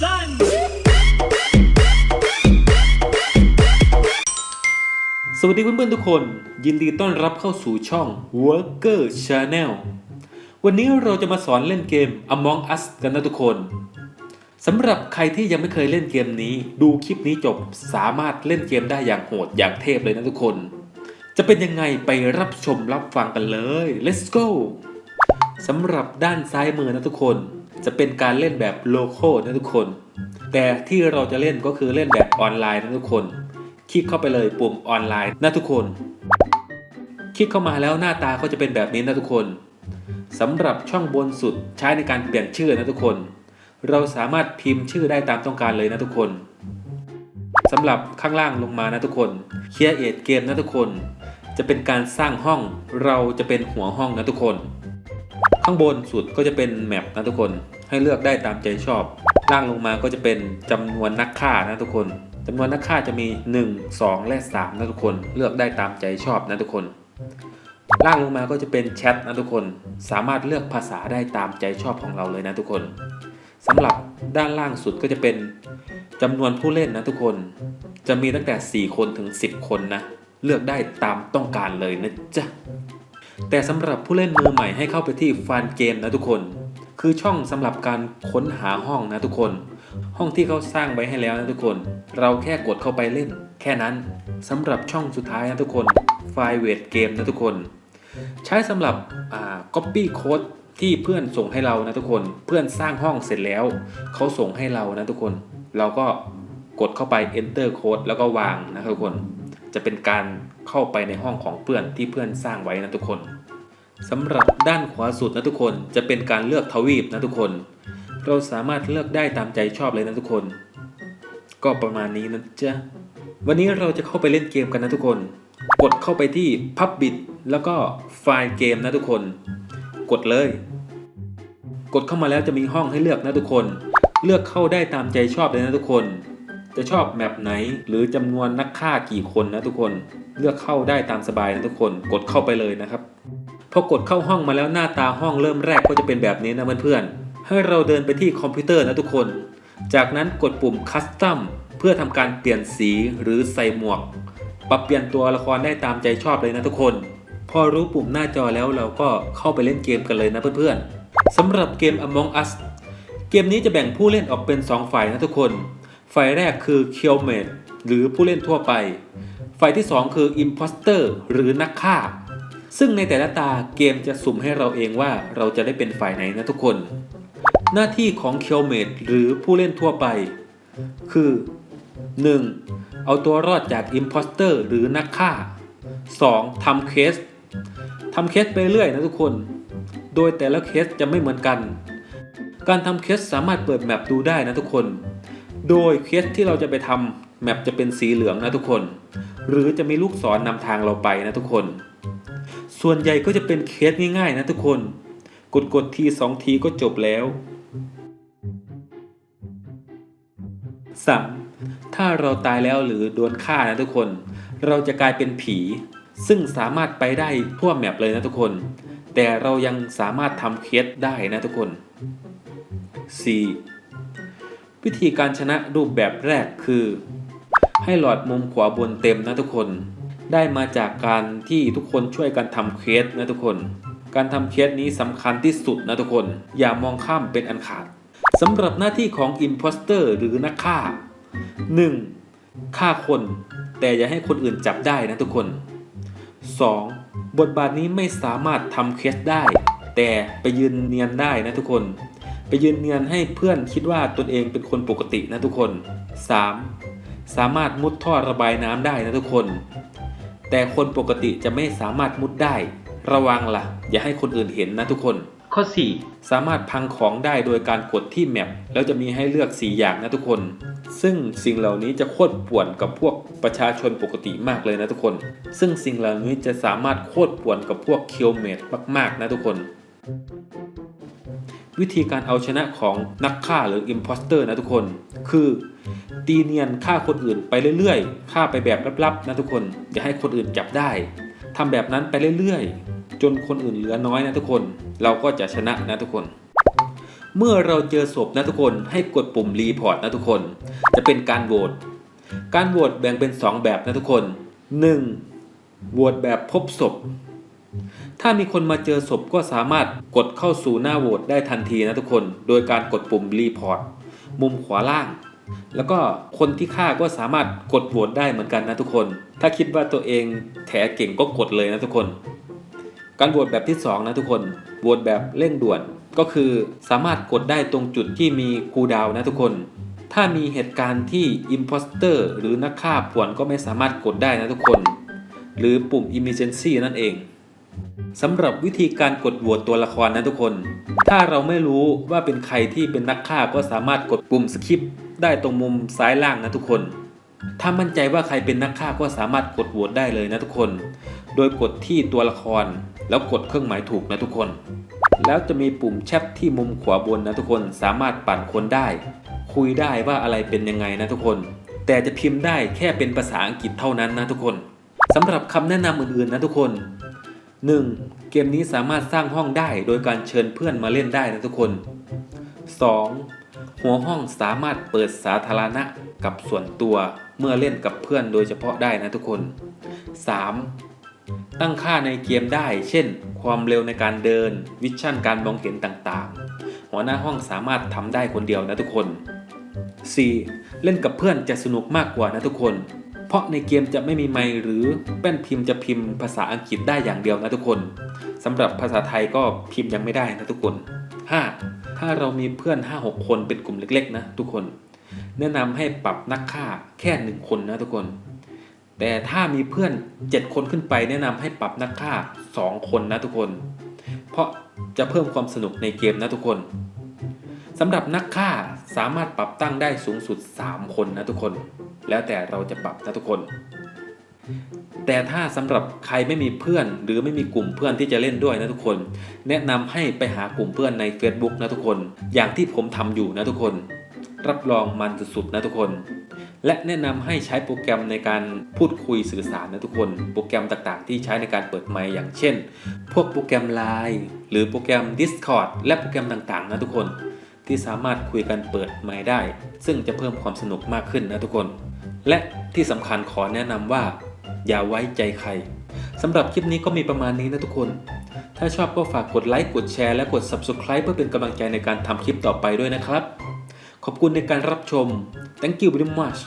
son สวัสดีเพื่อนๆทุกคน ยินดีต้อนรับเข้าสู่ช่อง Worker Channel วันนี้เราจะมาสอนเล่นเกม Among Us กันนะทุกคนสำหรับใครที่ยังไม่เคยเล่นเกมนี้ ดูคลิปนี้จบสามารถเล่นเกมได้อย่างโหดอย่างเทพเลยนะทุกคน จะเป็นยังไงไปรับชมรับฟังกันเลย let's go สำหรับด้านซ้ายมือนะทุกคน จะเป็นการเล่นแบบโลโก้นะทุกคน แต่ที่เราจะเล่นก็คือเล่นแบบออนไลน์นะทุกคน คลิกเข้าไปเลยปุ่มออนไลน์นะทุกคน คลิกเข้ามาแล้วหน้าตาก็จะเป็นแบบนี้นะทุกคนสำหรับช่องบนสุดใช้ในการเปลี่ยนชื่อนะทุกคน เราสามารถพิมพ์ชื่อได้ตามต้องการเลยนะทุกคนสำหรับข้างล่างลงมานะทุกคน Create Game นะทุกคน จะเป็นการสร้างห้องเราจะเป็นหัวห้องนะทุกคน ข้างบนสุดก็จะเป็นแมปนะทุกคนให้เลือกได้ตามใจชอบ ล่างลงมาก็จะเป็นจำนวนนักฆ่านะทุกคนจำนวนนักฆ่าจะมี 1 2 และ3นะทุกคนเลือกได้ตามใจชอบนะทุกคน ล่างลงมาก็จะเป็นแชทนะทุกคน สามารถเลือกภาษาได้ตามใจชอบของเราเลยนะทุกคนสำหรับด้านล่างสุดก็จะเป็นจำนวนผู้เล่นนะทุกคน จะมีตั้งแต่ 4 คนถึง 10 คนนะ เลือกได้ตามต้องการเลยนะจ๊ะ แต่สำหรับผู้เล่นมือใหม่ให้เข้าไปที่ฟานเกมนะทุกคน คือช่องสำหรับการค้นหาห้องนะทุกคน ห้องที่เขาสร้างไว้ให้แล้วนะทุกคน เราแค่กดเข้าไปเล่น แค่นั้นสำหรับช่องสุดท้ายนะทุกคนไฟเวทเกมนะทุกคน ใช้สำหรับอ่า copy code ที่เพื่อนส่งให้เรานะทุกคน เพื่อนสร้างห้องเสร็จแล้ว เขาส่งให้เรานะทุกคน เราก็กดเข้าไป enter code แล้วก็วางนะครับทุกคน จะเป็นการเข้าไปในห้องของเพื่อนที่เพื่อนสร้างไว้นะทุกคนสำหรับด้านขวาสุดนะทุกคนจะเป็นการเลือกทวีปนะทุกคน เราสามารถเลือกได้ตามใจชอบเลยนะทุกคน ก็ประมาณนี้นะจ๊ะวันนี้เราจะเข้าไปเล่นเกมกันนะทุกคน กดเข้าไปที่ Public แล้วก็ไฟล์เกมนะทุกคน กดเลย กดเข้ามาแล้วจะมีห้องให้เลือกนะทุกคน เลือกเข้าได้ตามใจชอบเลยนะทุกคน จะชอบแมปไหน หรือจำนวนนักฆ่ากี่คนนะทุกคนเลือกเข้าได้ตามสบายนะทุกคนกดเข้าไปเลยนะครับพอกดเข้าห้องมาแล้วหน้าตาห้องเริ่มแรกก็จะเป็นแบบนี้นะเพื่อนๆให้เราเดินไปที่คอมพิวเตอร์นะทุกคน จากนั้นกดปุ่ม Custom เพื่อทำการเปลี่ยนสีหรือใส่หมวก ปรับเปลี่ยนตัวละครได้ตามใจชอบเลยนะทุกคน พอรู้ปุ่มหน้าจอแล้วเราก็เข้าไปเล่นเกมกันเลยนะเพื่อนๆสำหรับเกม Among Us เกมนี้จะแบ่งผู้เล่นออกเป็น 2 ฝ่ายนะทุกคน ฝ่ายแรกคือ k i l l m a t e หรือผู้เล่นทั่วไป ฝ่ายที่ 2 คือ Imposter หรือนักฆ่า ซึ่งในแต่ละตาเกมจะสุ่มให้เราเองว่าเราจะได้เป็นฝ่ายไหนนะทุกคน หน้าที่ของ k i l l m a t e หรือผู้เล่นทั่วไป คือ 1. เอาตัวรอดจาก Imposter หรือนักฆ่า 2. ทำเคสทำเคสไปเรื่อยนะทุกคน โดยแต่ละเคสจะไม่เหมือนกัน การทำเคสสามารถเปิดแมปดูได้นะทุกคน โดยเคสที่เราจะไปทำแมปจะเป็นสีเหลืองนะทุกคน หรือจะมีลูกศรนนำทางเราไปนะทุกคน ส่วนใหญ่ก็จะเป็นเคสง่ายๆนะทุกคน กดกดทีสองทีก็จบแล้ว 3. ถ้าเราตายแล้วหรือโดนฆ่านะทุกคน เราจะกลายเป็นผี ซึ่งสามารถไปได้ทั่วแมปเลยนะทุกคน แต่เรายังสามารถทำเคสได้นะทุกคน 4. วิธีการชนะรูปแบบแรกคือ ให้หลอดมุมขวาบนเต็มนะทุกคน ได้มาจากการที่ทุกคนช่วยกันทำเคสนะทุกคน การทำเคสนี้สำคัญที่สุดนะทุกคน อย่ามองข้ามเป็นอันขาดสำหรับหน้าที่ของ Imposter หรือนักฆ่า 1. ฆ่าคน แต่อย่าให้คนอื่นจับได้นะทุกคน 2. บทบาทนี้ไม่สามารถทำเคสได้ แต่ไปยืนเนียนได้นะทุกคน ยืนเนียนให้เพื่อนคิดว่าตนเองเป็นคนปกตินะทุกคน 3. สามารถมุดท่อระบายน้ำได้นะทุกคน แต่คนปกติจะไม่สามารถมุดได้ ระวังละ่ะ อย่าให้คนอื่นเห็นนะทุกคน ข้อ 4 สามารถพังของได้โดยการกดที่แมปแล้วจะมีให้เลือก 4 อย่างนะทุกคน ซึ่งสิ่งเหล่านี้จะโคตรป่วนกับพวกประชาชนปกติมากเลยนะทุกคน ซึ่งสิ่งเหล่านี้จะสามารถโคตรป่วนกับพวกเคียวเมดมากๆนะทุกคน วิธีการเอาชนะของนักฆ่าหรือ Imposter นะทุกคน คือตีเนียนฆ่าคนอื่นไปเรื่อยๆฆ่าไปแบบลับๆนะทุกคน อย่าให้คนอื่นจับได้ทำแบบนั้นไปเรื่อยๆ จนคนอื่นเหลือน้อยนะทุกคน เราก็จะชนะนะทุกคน เมื่อเราเจอศพนะทุกคนให้กดปุ่มรีพอร์ตนะทุกคน จะเป็นการโหวตการโหวตแบ่งเป็น 2 แบบนะทุกคน 1. โหวตแบบพบศพ ถ้ามีคนมาเจอศพก็สามารถกดเข้าสู่หน้าโหวตได้ทันทีนะทุกคน โดยการกดปุ่มรีพอร์ตมุมขวาล่าง แล้วก็คนที่ฆ่าก็สามารถกดโหวตได้เหมือนกันนะทุกคน ถ้าคิดว่าตัวเองแถเก่งก็กดเลยนะทุกคน การโหวตแบบที่ 2 นะทุกคนโหวตแบบเร่งด่วน ก็คือสามารถกดได้ตรงจุดที่มีคูดาวนะทุกคนถ้ามีเหตุการณ์ที่ Imposter หรือนักฆ่าป่วนก็ไม่สามารถกดได้นะทุกคน หรือปุ่ม Emergency นั่นเอง สำหรับวิธีการกดโหวตตัวละครนะทุกคน ถ้าเราไม่รู้ว่าเป็นใครที่เป็นนักฆ่าก็สามารถกดปุ่มสคิปได้ตรงมุมซ้ายล่างนะทุกคน ถ้ามั่นใจว่าใครเป็นนักฆ่าก็สามารถกดโหวตได้เลยนะทุกคน โดยกดที่ตัวละคร แล้วกดเครื่องหมายถูกนะทุกคน แล้วจะมีปุ่มแชทที่มุมขวาบนนะทุกคนสามารถปั่นคนได้ คุยได้ว่าอะไรเป็นยังไงนะทุกคน แต่จะพิมพ์ได้แค่เป็นภาษาอังกฤษเท่านั้นนะทุกคนสำหรับคำแนะนำอื่นๆนะทุกคน 1. เกมนี้สามารถสร้างห้องได้โดยการเชิญเพื่อนมาเล่นได้นะทุกคน 2. หัวห้องสามารถเปิดสาธารณะกับส่วนตัวเมื่อเล่นกับเพื่อนโดยเฉพาะได้นะทุกคน 3. ตั้งค่าในเกมได้ เช่น ความเร็วในการเดิน วิชั่นการมองเห็นต่างๆ หัวหน้าห้องสามารถทำได้คนเดียวนะทุกคน 4. เล่นกับเพื่อนจะสนุกมากกว่านะทุกคน ราะในเกมจะไม่มีไมค์หรือแป้นพิมพ์จะพิมพ์ภาษาอังกฤษได้อย่างเดียวนะทุกคนสำหรับภาษาไทยก็พิมพ์ยังไม่ได้นะทุกคน 5. ถ้าเรามีเพื่อน 5-6 คนเป็นกลุ่มเล็กๆนะทุกคน แนะนำให้ปรับนักฆ่าแค่หนึ่งคนนะทุกคน แต่ถ้ามีเพื่อน 7 คนขึ้นไป แนะนำให้ปรับนักฆ่า 2 คนนะทุกคน เพราะจะเพิ่มความสนุกในเกมนะทุกคนสำหรับนักฆ่าสามารถปรับตั้งได้สูงสุด 3 คนนะทุกคน แล้วแต่เราจะปรับนะทุกคน แต่ถ้าสำหรับใครไม่มีเพื่อนหรือไม่มีกลุ่มเพื่อนที่จะเล่นด้วยนะทุกคน แนะนำให้ไปหากลุ่มเพื่อนใน Facebook นะทุกคน อย่างที่ผมทำอยู่นะทุกคน รับรองมันสุดๆนะทุกคน และแนะนำให้ใช้โปรแกรมในการพูดคุยสื่อสารนะทุกคน โปรแกรมต่างๆ ที่ใช้ในการเปิดไมค์อย่างเช่น พวกโปรแกรม Line หรือโปรแกรม Discord และโปรแกรมต่างๆ นะทุกคนที่สามารถคุยกันเปิดไมค์ได้ ซึ่งจะเพิ่มความสนุกมากขึ้นนะทุกคน และที่สำคัญขอแนะนำว่า อย่าไว้ใจใครสำหรับคลิปนี้ก็มีประมาณนี้นะทุกคน ถ้าชอบก็ฝากกดไลค์กดแชร์และกด Subscribe เพื่อเป็นกำลังใจในการทำคลิปต่อไปด้วยนะครับ ขอบคุณในการรับชม Thank you very much